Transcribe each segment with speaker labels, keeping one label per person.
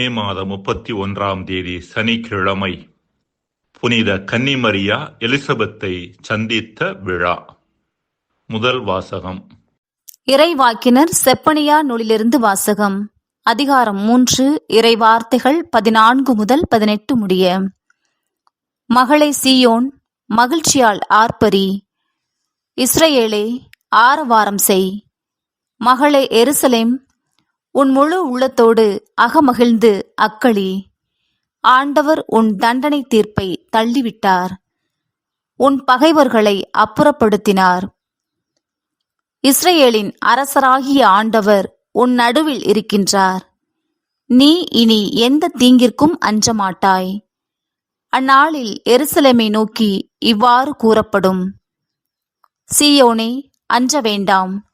Speaker 1: மே மாதம் முப்பத்தி ஒன்றாம் தேதி சனிக்கிழமை புனித கன்னிமரியா எலிசபெத்தை சந்தித்த விழா. முதல் வாசகம்.
Speaker 2: இறைவாக்கினர் செப்பனியா நூலிலிருந்து வாசகம். அதிகாரம் மூன்று இறை வார்த்தைகள் பதினான்கு முதல் பதினெட்டு முடிய. மகளை சீயோன் மகிழ்ச்சியால் ஆர்ப்பரி. இஸ்ரேலே ஆரவாரம் செய். மகளே எருசலேம் உன் முழு உள்ளத்தோடு அகமகிழ்ந்து அக்களி. ஆண்டவர் உன் தண்டனை தீர்ப்பை தள்ளிவிட்டார். உன் பகைவர்களை அப்புறப்படுத்தினார். இஸ்ரேலின் அரசராகிய ஆண்டவர் உன் நடுவில் இருக்கின்றார். நீ இனி எந்த தீங்கிற்கும் அஞ்சமாட்டாய். அந்நாளில் எருசலேமை நோக்கி இவ்வாறு கூறப்படும். சீயோனே அஞ்ச வேண்டாம்.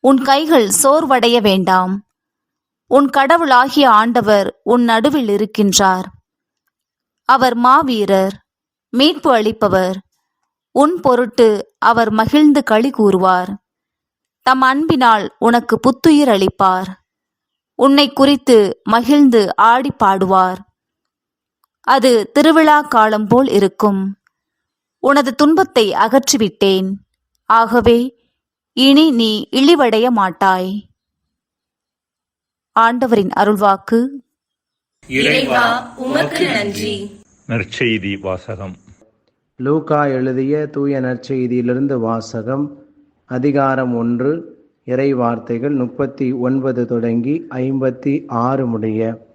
Speaker 2: உன் கைகள் சோர்வடைய வேண்டாம். உன் கடவுளாகிய ஆண்டவர் உன் நடுவில் இருக்கின்றார். அவர் மாவீரர் மீட்பு அளிப்பவர். உன் பொருட்டு அவர் மகிழ்ந்து களி கூறுவார். தம் அன்பினால் உனக்கு புத்துயிர் அளிப்பார். உன்னை குறித்து மகிழ்ந்து ஆடி பாடுவார். அது திருவிழா காலம் போல் இருக்கும். உனது துன்பத்தை அகற்றிவிட்டேன். ஆகவே இனி நீ இழிவடைய மாட்டாய். ஆண்டவரின் அருள்வாக்கு.
Speaker 3: இறைவா உமக்கு நன்றி.
Speaker 1: நற்செய்தி வாசகம்.
Speaker 4: லூகா எழுதிய தூய நற்செய்தியிலிருந்து வாசகம் அதிகாரம் ஒன்று இறை வார்த்தைகள் முப்பத்தி ஒன்பது தொடங்கி ஐம்பத்தி ஆறு முடிய.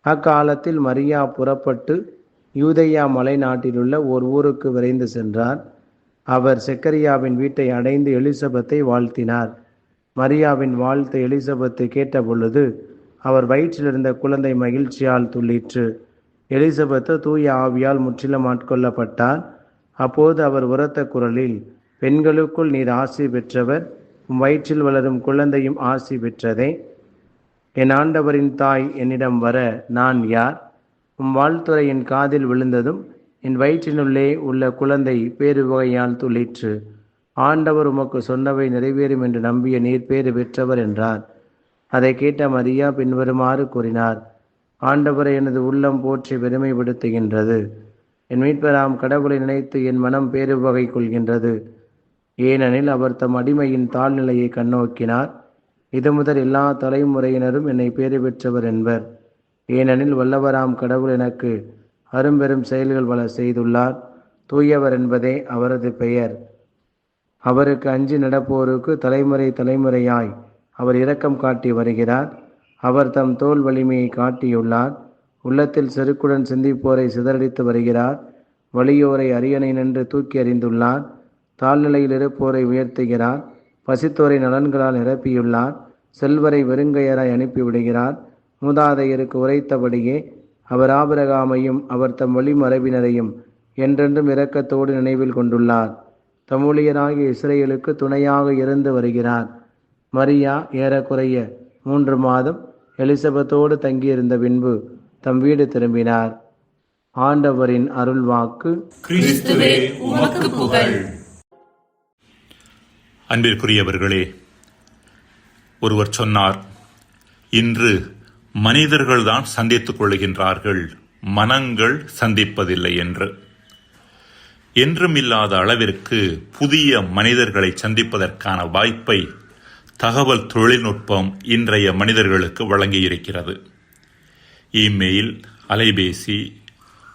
Speaker 4: அக்காலத்தில் மரியா புறப்பட்டு யூதேயா மலைநாட்டிலுள்ள ஓர் ஊருக்கு விரைந்து சென்றார். அவர் செக்கரியாவின் வீட்டை அடைந்து எலிசபெத்தை வாழ்த்தினார். மரியாவின் வாழ்த்து எலிசபெத்து கேட்டபொழுது அவர் வயிற்றிலிருந்த குழந்தை மகிழ்ச்சியால் துள்ளிற்று. எலிசபெத்து தூய ஆவியால் முற்றிலும் ஆட்கொள்ளப்பட்டார். அப்போது அவர் உரத்த குரலில் பெண்களுக்குள் நீர் ஆசி பெற்றவர் உம் வயிற்றில் வளரும் குழந்தையும் ஆசி பெற்றதே. என் ஆண்டவரின் தாய் என்னிடம் வர நான் யார்? உம் வாழ்த்துறை என் காதில் விழுந்ததும் என் வயிற்றினுள்ளே உள்ள குழந்தை பேருவகையால் துளிற்று ஆண்டவர் உமக்கு சொன்னவை நிறைவேறும் என்று நம்பிய நீர் பேறு பெற்றவர் என்றார். அதை கேட்ட மரியா பின்வருமாறு கூறினார் ஆண்டவரை எனது உள்ளம் போற்றி பெருமைப்படுத்துகின்றது. என் மீட்பராம் கடவுளை நினைத்து என் மனம் பேரு வகை கொள்கின்றது ஏனெனில் அவர் தம் அடிமையின் தாழ்நிலையை கண்ணோக்கினார். இது முதல் எல்லா தலைமுறையினரும் என்னை பேறு பெற்றவர் என்பர். ஏனெனில் வல்லவராம் கடவுள் எனக்கு அரும்பெரும் செயல்கள் பல செய்துள்ளார். தூயவர் என்பதே அவரது பெயர். அவருக்கு அஞ்சு நடப்போருக்கு தலைமுறை தலைமுறையாய் அவர் இரக்கம் காட்டி வருகிறார். அவர் தம் தோல் வலிமையை காட்டியுள்ளார். உள்ளத்தில் செருக்குடன் சிந்திப்போரை சிதறடித்து வருகிறார். வலியோரை அரியணை நின்று தூக்கி அறிந்துள்ளார் தாழ்நிலையில் இருப்போரை உயர்த்துகிறார். பசித்தோரை நலன்களால் நிரப்பியுள்ளார். செல்வரை வெறுங்கையராய் அனுப்பிவிடுகிறார். மூதாதையருக்கு உரைத்தபடியே அவர் ஆபரகாமையும் அவர் தம் வழிமரபினரையும் என்றென்றும் இரக்கத்தோடு நினைவில் கொண்டுள்ளார். தமூழியராகிய இஸ்ரேலுக்கு துணையாக இருந்து வருகிறார் மரியா ஏறக்குறைய மூன்று மாதம் எலிசபெத்தோடு தங்கியிருந்த பின்பு தம் வீடு திரும்பினார். ஆண்டவரின்
Speaker 3: உமக்கு புகழ்.
Speaker 1: அன்பிற்குரியவர்களே ஒருவர் சொன்னார் இன்று மனிதர்கள்தான் சந்தித்துக் கொள்கின்றார்கள் மனங்கள் சந்திப்பதில்லை என்று. என்றுமில்லாத அளவிற்கு புதிய மனிதர்களை சந்திப்பதற்கான வாய்ப்பை தகவல் தொழில்நுட்பம் இன்றைய மனிதர்களுக்கு வழங்கியிருக்கிறது. இமெயில் அலைபேசி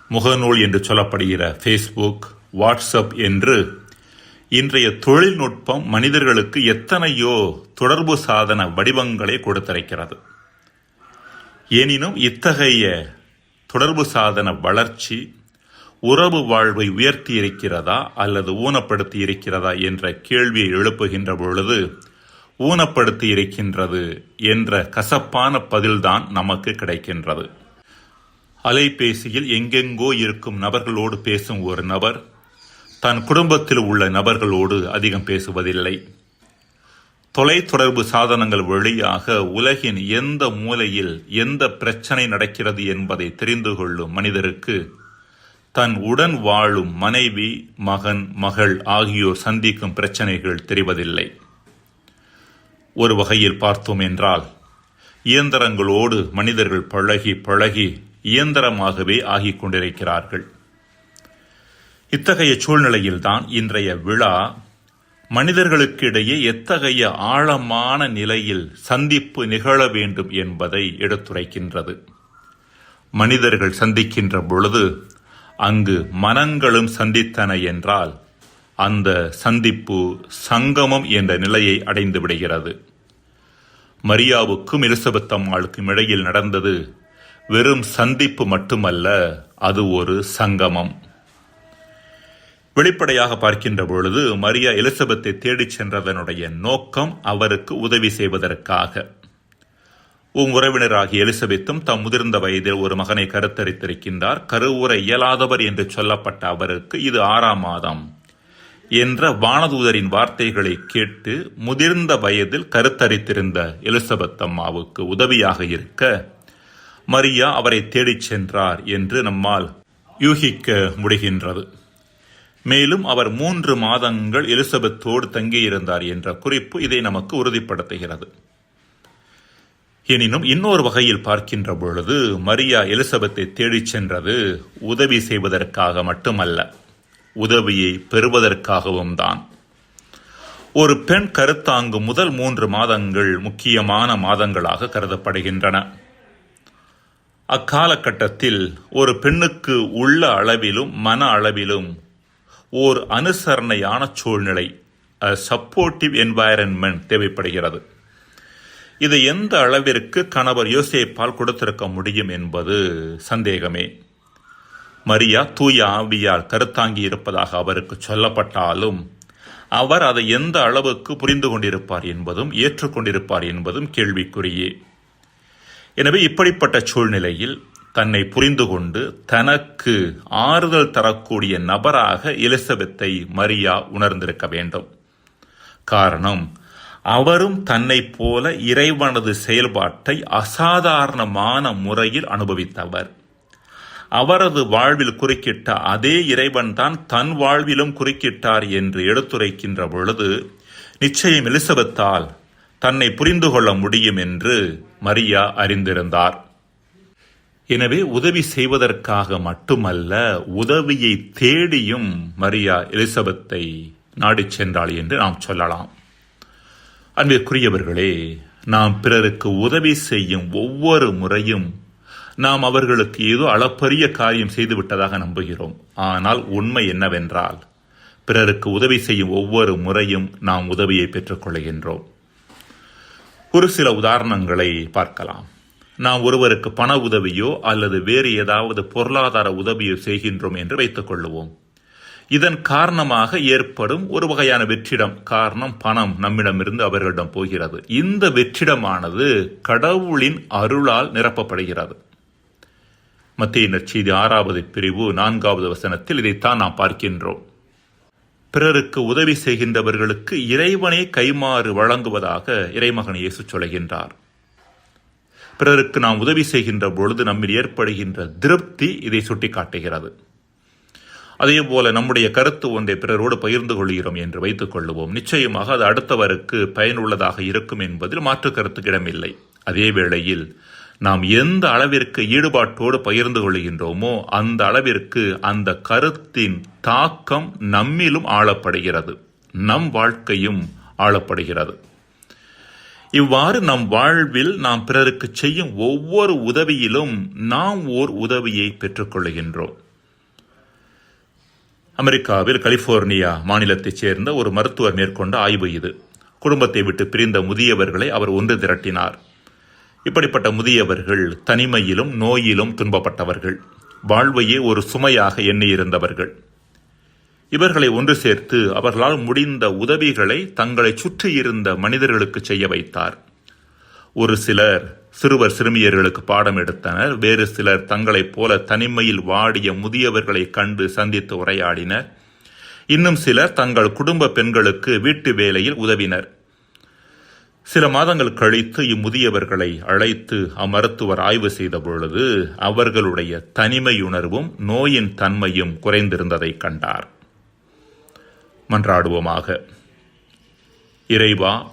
Speaker 1: முகநூல் என்று சொல்லப்படுகிற ஃபேஸ்புக் வாட்ஸ்அப் என்று இன்றைய தொழில்நுட்பம் மனிதர்களுக்கு எத்தனையோ தொடர்பு சாதன வடிவங்களை கொடுத்திருக்கிறது. எனினும் இத்தகைய தொடர்பு சாதன வளர்ச்சி உறவு வாழ்வை உயர்த்தி இருக்கிறதா அல்லது ஊனப்படுத்தி இருக்கிறதா என்ற கேள்வியை எழுப்புகின்ற பொழுது ஊனப்படுத்தி இருக்கின்றது என்ற கசப்பான பதில்தான் நமக்கு கிடைக்கின்றது. அலைபேசியில் எங்கெங்கோ இருக்கும் நபர்களோடு பேசும் ஒரு நபர் தன் குடும்பத்தில் உள்ள நபர்களோடு அதிகம் பேசுவதில்லை. தொலைத்தொடர்பு சாதனங்கள் வழியாக உலகின் எந்த மூலையில் எந்த பிரச்சனை நடக்கிறது என்பதை தெரிந்து கொள்ளும் மனிதருக்கு தன் உடன் வாழும் மனைவி மகன் மகள் ஆகியோர் சந்திக்கும் பிரச்சனைகள் தெரிவதில்லை. ஒரு வகையில் பார்த்தோம் என்றால் இயந்திரங்களோடு மனிதர்கள் பழகி பழகி இயந்திரமாகவே ஆகிக் கொண்டிருக்கிறார்கள். இத்தகைய சூழ்நிலையில்தான் இன்றைய விழா மனிதர்களுக்கிடையே எத்தகைய ஆழமான நிலையில் சந்திப்பு நிகழ வேண்டும் என்பதை எடுத்துரைக்கின்றது. மனிதர்கள் சந்திக்கின்ற பொழுது அங்கு மனங்களும் சந்தித்தன என்றால் அந்த சந்திப்பு சங்கமம் என்ற நிலையை அடைந்து விடுகிறது. மரியாவுக்கும் எலிசபெத்தம்மாளுக்கும் இடையில் நடந்தது வெறும் சந்திப்பு மட்டுமல்ல அது ஒரு சங்கமம். வெளிப்படையாக பார்க்கின்ற பொழுது மரியா எலிசபெத்தை தேடிச் சென்றதனுடைய நோக்கம் அவருக்கு உதவி செய்வதற்காக. உறவினராகிய எலிசபெத்தும் தம் முதிர்ந்த வயதில் ஒரு மகனை கருத்தரித்திருக்கின்றார். கருவுற இயலாதவர் என்று சொல்லப்பட்ட அவருக்கு இது ஆறாம் மாதம் என்ற வானதூதரின் வார்த்தைகளை கேட்டு முதிர்ந்த வயதில் கருத்தரித்திருந்த எலிசபெத் அம்மாவுக்கு உதவியாக இருக்க மரியா அவரை தேடிச் சென்றார் என்று நம்மால் யூகிக்க முடிகின்றது. மேலும் அவர் மூன்று மாதங்கள் எலிசபெத்தோடு தங்கியிருந்தார் என்ற குறிப்பு இதை நமக்கு உறுதிப்படுத்துகிறது. எனினும் இன்னொரு வகையில் பார்க்கின்ற பொழுது மரியா எலிசபெத்தை தேடிச் சென்றது உதவி செய்வதற்காக மட்டுமல்ல உதவியை பெறுவதற்காகவும் தான். ஒரு பெண் கருத்தாங்கும் முதல் மூன்று மாதங்கள் முக்கியமான மாதங்களாக கருதப்படுகின்றன. அக்காலகட்டத்தில் ஒரு பெண்ணுக்கு உள்ள அளவிலும் மன அளவிலும் ஓர் அனுசரணையான சூழ்நிலை சப்போர்ட்டிவ் என்வாயரன்மெண்ட் தேவைப்படுகிறது. இது எந்த அளவிற்கு கணவர் யோசேப்பால் கொடுத்திருக்க முடியும் என்பது சந்தேகமே. மரியா தூய ஆவியால் கருத்தாங்கி இருப்பதாக அவருக்கு சொல்லப்பட்டாலும் அவர் அதை எந்த அளவுக்கு புரிந்து கொண்டிருப்பார் என்பதும் ஏற்றுக்கொண்டிருப்பார் என்பதும் கேள்விக்குறியே. எனவே இப்படிப்பட்ட சூழ்நிலையில் தன்னை புரிந்து கொண்டு தனக்கு ஆறுதல் தரக்கூடிய நபராக எலிசபெத்தை மரியா உணர்ந்திருக்க வேண்டும். காரணம் அவரும் தன்னை போல இறைவனது செயல்பாட்டை அசாதாரணமான முறையில் அனுபவித்தவர். அவரது வாழ்வில் குறுக்கிட்ட அதே இறைவன்தான் தன் வாழ்விலும் குறுக்கிட்டார் என்று எடுத்துரைக்கின்ற பொழுது நிச்சயம் எலிசபெத்தால் தன்னை புரிந்து கொள்ள முடியும் என்று மரியா அறிந்திருந்தார். எனவே உதவி செய்வதற்காக மட்டுமல்ல உதவியை தேடியும் மரியா எலிசபெத்தை நாடிச் சென்றாள் என்று நாம் சொல்லலாம். அன்பிற்குரியவர்களே நாம் பிறருக்கு உதவி செய்யும் ஒவ்வொரு முறையும் நாம் அவர்களுக்கு ஏதோ அளப்பரிய காரியம் செய்துவிட்டதாக நம்புகிறோம். ஆனால் உண்மை என்னவென்றால் பிறருக்கு உதவி செய்யும் ஒவ்வொரு முறையும் நாம் உதவியை பெற்றுக்கொள்கின்றோம் ஒரு சில உதாரணங்களை பார்க்கலாம். நாம் ஒருவருக்கு பண உதவியோ அல்லது வேறு ஏதாவது பொருளாதார உதவியோ செய்கின்றோம் என்று வைத்துக் கொள்ளுவோம். இதன் காரணமாக ஏற்படும் ஒரு வகையான வெற்றிடம். காரணம் பணம் நம்மிடமிருந்து அவர்களிடம் போகிறது. இந்த வெற்றிடமானது கடவுளின் அருளால் நிரப்பப்படுகிறது. மத்திய நற்செய்தி ஆறாவது பிரிவு நான்காவது வசனத்தில் இதைத்தான் நாம் பார்க்கின்றோம். பிறருக்கு உதவி செய்கின்றவர்களுக்கு இறைவனே கைமாறு வழங்குவதாக இறைமகன் இயேசு சொல்கின்றார். பிறருக்கு நாம் உதவி செய்கின்ற பொழுது நம்மில் ஏற்படுகின்ற திருப்தி இதை சுட்டிக்காட்டுகிறது. அதே போல நம்முடைய கருத்து ஒன்றை பிறரோடு பகிர்ந்து கொள்கிறோம் என்று வைத்துக் கொள்ளுவோம். நிச்சயமாக அது அடுத்தவருக்கு பயனுள்ளதாக இருக்கும் என்பதில் மாற்று கருத்துக்கு இடமில்லை. அதே வேளையில் நாம் எந்த அளவிற்கு ஈடுபாட்டோடு பகிர்ந்து கொள்கின்றோமோ அந்த அளவிற்கு அந்த கருத்தின் தாக்கம் நம்மிலும் ஆளப்படுகிறது நம் வாழ்க்கையும் ஆளப்படுகிறது இவ்வாறு நம் வாழ்வில் நாம் பிறருக்கு செய்யும் ஒவ்வொரு உதவியிலும் நாம் ஓர் உதவியை பெற்றுக்கொள்கின்றோம் அமெரிக்காவில் கலிபோர்னியா மாநிலத்தைச் சேர்ந்த ஒரு மருத்துவர் மேற்கொண்ட ஆய்வு இது. குடும்பத்தை விட்டு பிரிந்த முதியவர்களை அவர் ஒன்று திரட்டினார். இப்படிப்பட்ட முதியவர்கள் தனிமையிலும் நோயிலும் துன்பப்பட்டவர்கள். வாழ்வையே ஒரு சுமையாக எண்ணியிருந்தவர்கள். இவர்களை ஒன்று சேர்த்து அவர்களால் முடிந்த உதவிகளை தங்களை சுற்றியிருந்த மனிதர்களுக்கு செய்ய வைத்தார். ஒரு சிலர் சிறுவர் சிறுமியர்களுக்கு பாடம் எடுத்தனர். வேறு சிலர் தங்களைப் போல தனிமையில் வாடிய முதியவர்களை கண்டு சந்தித்து உரையாடினர். இன்னும் சிலர் தங்கள் குடும்ப பெண்களுக்கு வீட்டு வேலையில் உதவினர். சில மாதங்கள் கழித்து இம்முதியவர்களை அழைத்து அம்மருத்துவர் ஆய்வு செய்த பொழுது அவர்களுடைய தனிமையுணர்வும் நோயின் தன்மையும் குறைந்திருந்ததை கண்டார். மன்றாடுவோமாக. இறைவா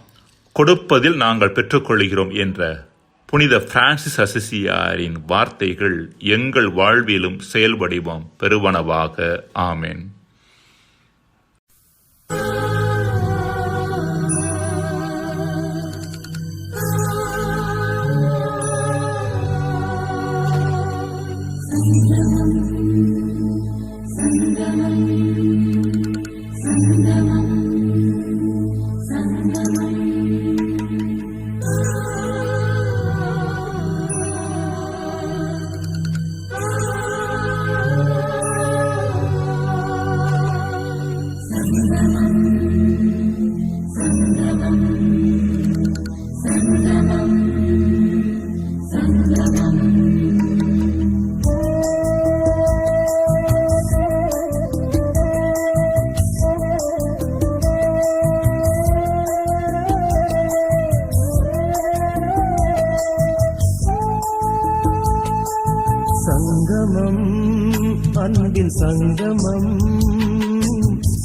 Speaker 1: கொடுப்பதில் நாங்கள் பெற்றுக்கொள்கிறோம் என்ற புனித பிரான்சிஸ் அசிசியாரின் வார்த்தைகள் எங்கள் வாழ்விலும் செயல்வடிவம் பெறுவனவாக. ஆமேன்.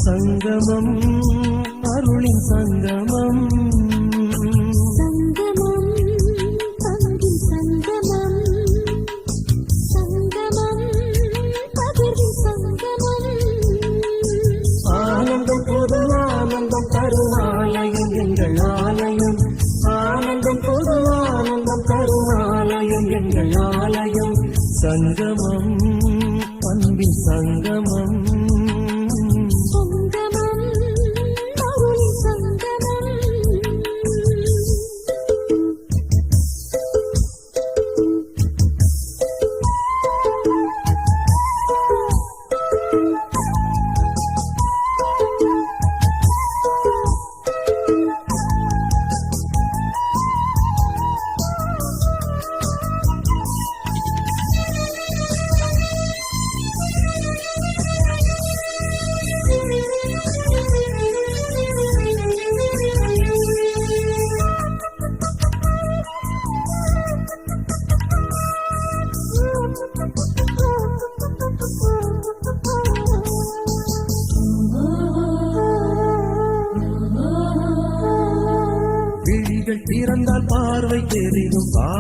Speaker 5: சங்கமம் அருளின் சங்கமம்.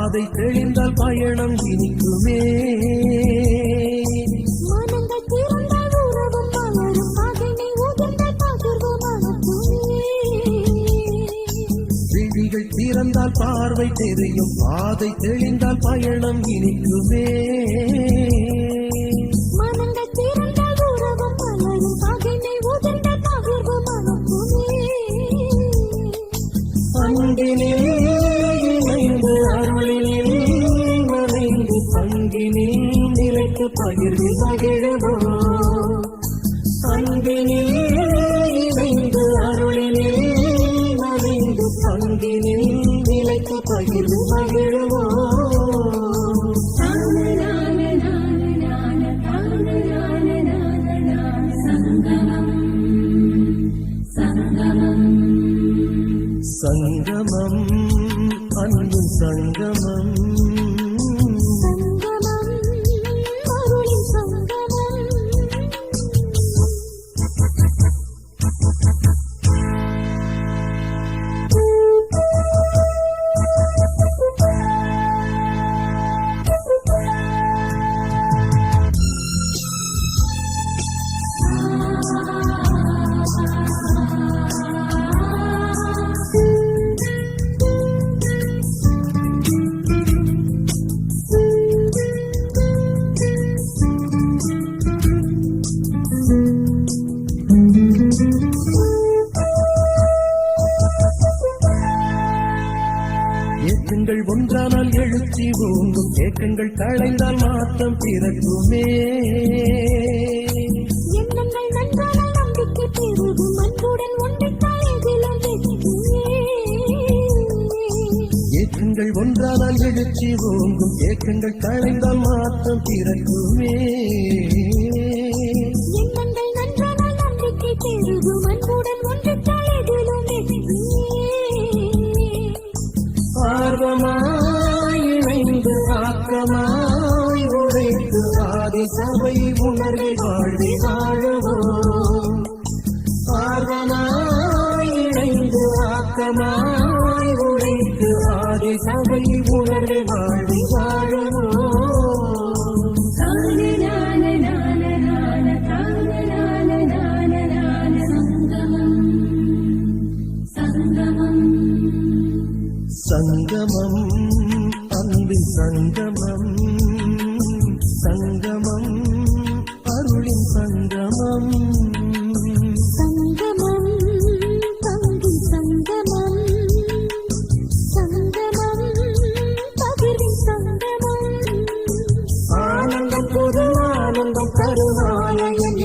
Speaker 5: பாதை தெளிந்தால் பயணம் இனிக்குமே. விழிகள் திறந்தால் பார்வை தெரியும் பாதை தெளிந்தால் பயணம் இனிக்குமே. சங்கமம் அன்பு ஏக்கங்கள் களைந்தால் மாற்றம் பிறக்குமே.
Speaker 6: எண்ணங்கள் நன்றானால் நம்பிக்கை பெருகும். அன்புடன் ஒன்றைத்தான் எதிலும்
Speaker 5: ஏக்கங்கள் ஒன்றானால் எழுச்சி ஓங்கும். ஏக்கங்கள் களைந்தால் மாற்றம் பிறக்குமே.
Speaker 6: எண்ணங்கள் நன்றானால் நம்பிக்கை பெருகும்.
Speaker 5: ஆதி சபை ஆனந்தம் கருணாலயம்